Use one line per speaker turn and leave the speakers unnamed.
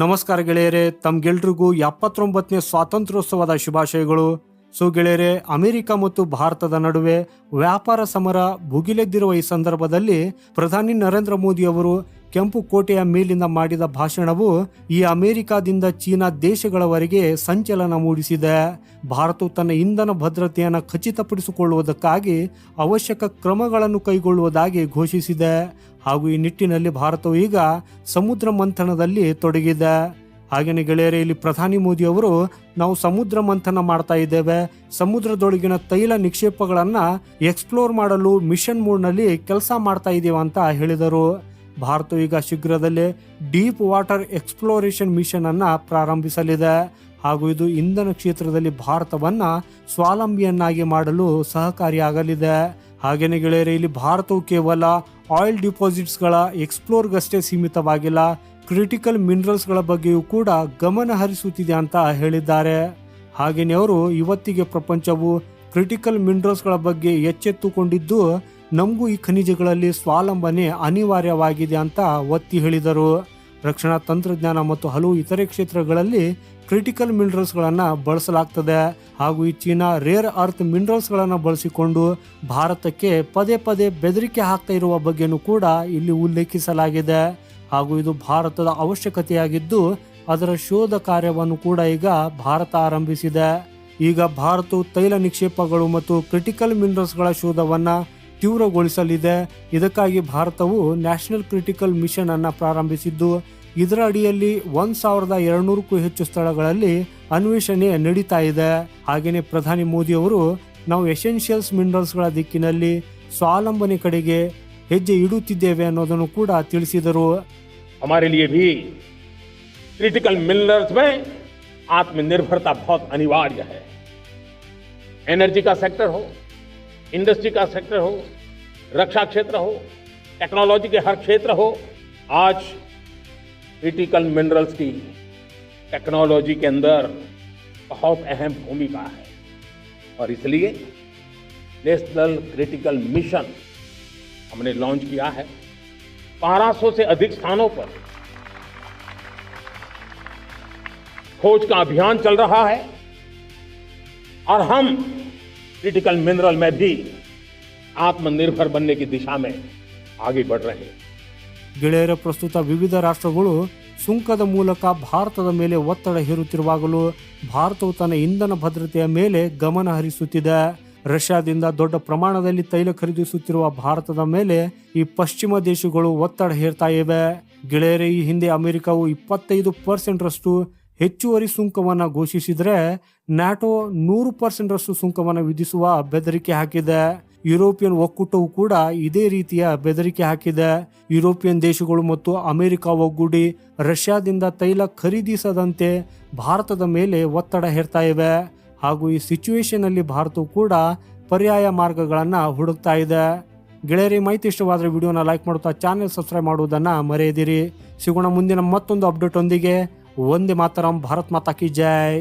ನಮಸ್ಕಾರ ಗೆಳೆಯರೇ ತಮ್ಗೆಲ್ರಿಗೂ ಎಪ್ಪತ್ತೊಂಬತ್ತನೇ ಸ್ವಾತಂತ್ರ್ಯೋತ್ಸವದ ಶುಭಾಶಯಗಳು. ಸೊ ಗೆಳೆಯರೆ, ಅಮೆರಿಕ ಮತ್ತು ಭಾರತದ ನಡುವೆ ವ್ಯಾಪಾರ ಸಮರ ಭುಗಿಲೆದ್ದಿರುವ ಈ ಸಂದರ್ಭದಲ್ಲಿ ಪ್ರಧಾನಿ ನರೇಂದ್ರ ಮೋದಿ ಅವರು ಕೆಂಪು ಕೋಟೆಯ ಮೇಲಿಂದ ಮಾಡಿದ ಭಾಷಣವು ಈ ಅಮೆರಿಕಾದಿಂದ ಚೀನಾ ದೇಶಗಳವರೆಗೆ ಸಂಚಲನ ಮೂಡಿಸಿದೆ. ಭಾರತವು ತನ್ನ ಇಂಧನ ಭದ್ರತೆಯನ್ನು ಖಚಿತಪಡಿಸಿಕೊಳ್ಳುವುದಕ್ಕಾಗಿ ಅವಶ್ಯಕ ಕ್ರಮಗಳನ್ನು ಕೈಗೊಳ್ಳುವುದಾಗಿ ಘೋಷಿಸಿದೆ. ಹಾಗೂ ಈ ನಿಟ್ಟಿನಲ್ಲಿ ಭಾರತವು ಈಗ ಸಮುದ್ರ ಮಂಥನದಲ್ಲಿ ತೊಡಗಿದೆ. ಹಾಗೆಯೇ ಗೆಳೆಯರೇ, ಇಲ್ಲಿ ಪ್ರಧಾನಿ ಮೋದಿ ಅವರು, ನಾವು ಸಮುದ್ರ ಮಂಥನ ಮಾಡ್ತಾ ಇದ್ದೇವೆ. ಸಮುದ್ರದೊಳಗಿನ ತೈಲ ನಿಕ್ಷೇಪಗಳನ್ನ ಎಕ್ಸ್ಪ್ಲೋರ್ ಮಾಡಲು ಮಿಷನ್ ಮೂಡ್ನಲ್ಲಿ ಕೆಲಸ ಮಾಡ್ತಾ ಇದ್ದೇವೆ ಅಂತ ಹೇಳಿದರು. ಭಾರತ ಈಗ ಶೀಘ್ರದಲ್ಲೇ ಡೀಪ್ ವಾಟರ್ ಎಕ್ಸ್ಪ್ಲೋರೇಷನ್ ಮಿಷನ್ ಅನ್ನ ಪ್ರಾರಂಭಿಸಲಿದೆ. ಹಾಗೂ ಇದು ಇಂಧನ ಕ್ಷೇತ್ರದಲ್ಲಿ ಭಾರತವನ್ನ ಸ್ವಾವಲಂಬಿಯನ್ನಾಗಿ ಮಾಡಲು ಸಹಕಾರಿಯಾಗಲಿದೆ. ಹಾಗೇನೆ ಗೆಳೆಯರೆ, ಇಲ್ಲಿ ಭಾರತವು ಕೇವಲ ಆಯಿಲ್ ಡಿಪಾಸಿಟ್ಸ್ಗಳ ಎಕ್ಸ್ಪ್ಲೋರ್ಗಷ್ಟೇ ಸೀಮಿತವಾಗಿಲ್ಲ. ಕ್ರಿಟಿಕಲ್ ಮಿನರಲ್ಸ್ಗಳ ಬಗ್ಗೆಯೂ ಕೂಡ ಗಮನ ಹರಿಸುತ್ತಿದೆ ಅಂತ ಹೇಳಿದ್ದಾರೆ. ಹಾಗೇನೇ ಅವರು ಇವತ್ತಿಗೆ ಪ್ರಪಂಚವು ಕ್ರಿಟಿಕಲ್ ಮಿನರಲ್ಸ್ಗಳ ಬಗ್ಗೆ ಎಚ್ಚೆತ್ತುಕೊಂಡಿದ್ದು, ನಮಗೂ ಈ ಖನಿಜಗಳಲ್ಲಿ ಸ್ವಾವಲಂಬನೆ ಅನಿವಾರ್ಯವಾಗಿದೆ ಅಂತ ಒತ್ತಿ ಹೇಳಿದರು. ರಕ್ಷಣಾ ತಂತ್ರಜ್ಞಾನ ಮತ್ತು ಹಲವು ಇತರೆ ಕ್ಷೇತ್ರಗಳಲ್ಲಿ ಕ್ರಿಟಿಕಲ್ ಮಿನರಲ್ಸ್ಗಳನ್ನು ಬಳಸಲಾಗ್ತದೆ. ಹಾಗೂ ಈ ಚೀನಾ ರೇರ್ ಅರ್ತ್ ಮಿನರಲ್ಸ್ಗಳನ್ನು ಬಳಸಿಕೊಂಡು ಭಾರತಕ್ಕೆ ಪದೇ ಪದೇ ಬೆದರಿಕೆ ಹಾಕ್ತಾ ಇರುವ ಬಗ್ಗೆನೂ ಕೂಡ ಇಲ್ಲಿ ಉಲ್ಲೇಖಿಸಲಾಗಿದೆ. ಹಾಗೂ ಇದು ಭಾರತದ ಅವಶ್ಯಕತೆಯಾಗಿದ್ದು, ಅದರ ಶೋಧ ಕಾರ್ಯವನ್ನು ಕೂಡ ಈಗ ಭಾರತ ಆರಂಭಿಸಿದೆ. ಈಗ ಭಾರತವು ತೈಲ ನಿಕ್ಷೇಪಗಳು ಮತ್ತು ಕ್ರಿಟಿಕಲ್ ಮಿನರಲ್ಸ್ಗಳ ಶೋಧವನ್ನ ತೀವ್ರಗೊಳಿಸಲಿದೆ. ಇದಕ್ಕಾಗಿ ಭಾರತವು ನ್ಯಾಷನಲ್ ಕ್ರಿಟಿಕಲ್ ಮಿಷನ್ ಅನ್ನು ಪ್ರಾರಂಭಿಸಿದ್ದು, ಇದರ ಅಡಿಯಲ್ಲಿ ಒಂದ್ ಸಾವಿರದ ಎರಡ್ನೂರಕ್ಕೂ ಹೆಚ್ಚು ಸ್ಥಳಗಳಲ್ಲಿ ಅನ್ವೇಷಣೆ ನಡೀತಾ ಇದೆ. ಹಾಗೆಯೇ ಪ್ರಧಾನಿ ಮೋದಿ ಅವರು, ನಾವು ಎಸೆನ್ಷಿಯಲ್ಸ್ ಮಿನರಲ್ಸ್ಗಳ ದಿಕ್ಕಿನಲ್ಲಿ ಸ್ವಾವಲಂಬನೆ ಕಡೆಗೆ ಹೆಜ್ಜೆ ಇಡುತ್ತಿದ್ದೇವೆ ಅನ್ನೋದನ್ನು ಕೂಡ ತಿಳಿಸಿದರು
हमारे लिए भी क्रिटिकल मिनरल्स में आत्मनिर्भरता बहुत अनिवार्य है एनर्जी का सेक्टर हो इंडस्ट्री का सेक्टर हो रक्षा क्षेत्र हो टेक्नोलॉजी के हर क्षेत्र हो आज क्रिटिकल मिनरल्स की टेक्नोलॉजी के अंदर बहुत अहम भूमिका है और इसलिए नेशनल क्रिटिकल मिशन हमने लॉन्च किया है 1200 से अधिक स्थानों पर खोज का अभियान चल रहा है और हम क्रिटिकल मिनरल में भी आत्मनिर्भर बनने की दिशा में आगे बढ़ रहे हैं
ಗೆಳೆಯರ ಪ್ರಸ್ತುತ ವಿವಿಧ ರಾಷ್ಟ್ರಗಳು ಸುಂಕದ ಮೂಲಕ ಭಾರತದ ಮೇಲೆ ಒತ್ತಡ ಹೇರುತ್ತಿರುವಾಗಲೂ ಭಾರತವು ತನ್ನ ಇಂಧನ ಭದ್ರತೆಯ ಮೇಲೆ ಗಮನ ಹರಿಸುತ್ತಿದೆ ರಷ್ಯಾದಿಂದ ದೊಡ್ಡ ಪ್ರಮಾಣದಲ್ಲಿ ತೈಲ ಖರೀದಿಸುತ್ತಿರುವ ಭಾರತದ ಮೇಲೆ ಈ ಪಶ್ಚಿಮ ದೇಶಗಳು ಒತ್ತಡ ಹೇರ್ತಾ ಇವೆ. ಗೆಳೆಯರೆ, ಈ ಹಿಂದೆ ಅಮೆರಿಕವು ಇಪ್ಪತ್ತೈದು ಪರ್ಸೆಂಟ್ ರಷ್ಟು ಹೆಚ್ಚುವರಿ ಸುಂಕವನ್ನು ಘೋಷಿಸಿದರೆ ನ್ಯಾಟೋ ನೂರು ಪರ್ಸೆಂಟ್ ರಷ್ಟು ಸುಂಕವನ್ನು ವಿಧಿಸುವ ಬೆದರಿಕೆ ಹಾಕಿದೆ. ಯುರೋಪಿಯನ್ ಒಕ್ಕೂಟವು ಕೂಡ ಇದೇ ರೀತಿಯ ಬೆದರಿಕೆ ಹಾಕಿದೆ. ಯುರೋಪಿಯನ್ ದೇಶಗಳು ಮತ್ತು ಅಮೆರಿಕ ಒಗ್ಗೂಡಿ ರಷ್ಯಾದಿಂದ ತೈಲ ಖರೀದಿಸದಂತೆ ಭಾರತದ ಮೇಲೆ ಒತ್ತಡ ಹೇರ್ತಾ ಇವೆ. ಹಾಗೂ ಈ ಸಿಚುವೇಶನ್ ಅಲ್ಲಿ ಭಾರತವು ಕೂಡ ಪರ್ಯಾಯ ಮಾರ್ಗಗಳನ್ನು ಹುಡುಕ್ತಾ ಇದೆ. ಗೆಳೆಯರಿ ಮಾಹಿತಿ ಇಷ್ಟವಾದರೆ ವಿಡಿಯೋನ ಲೈಕ್ ಮಾಡುತ್ತಾ ಚಾನೆಲ್ ಸಬ್ಸ್ಕ್ರೈಬ್ ಮಾಡುವುದನ್ನ ಮರೆಯದಿರಿ. ಸಿಗೋಣ ಮುಂದಿನ ಮತ್ತೊಂದು ಅಪ್ಡೇಟ್ ಒಂದಿಗೆ ಒಂದೇ ಮಾತರಂ, ಭಾರತ್ ಮಾತಾ ಕಿ ಜೈ.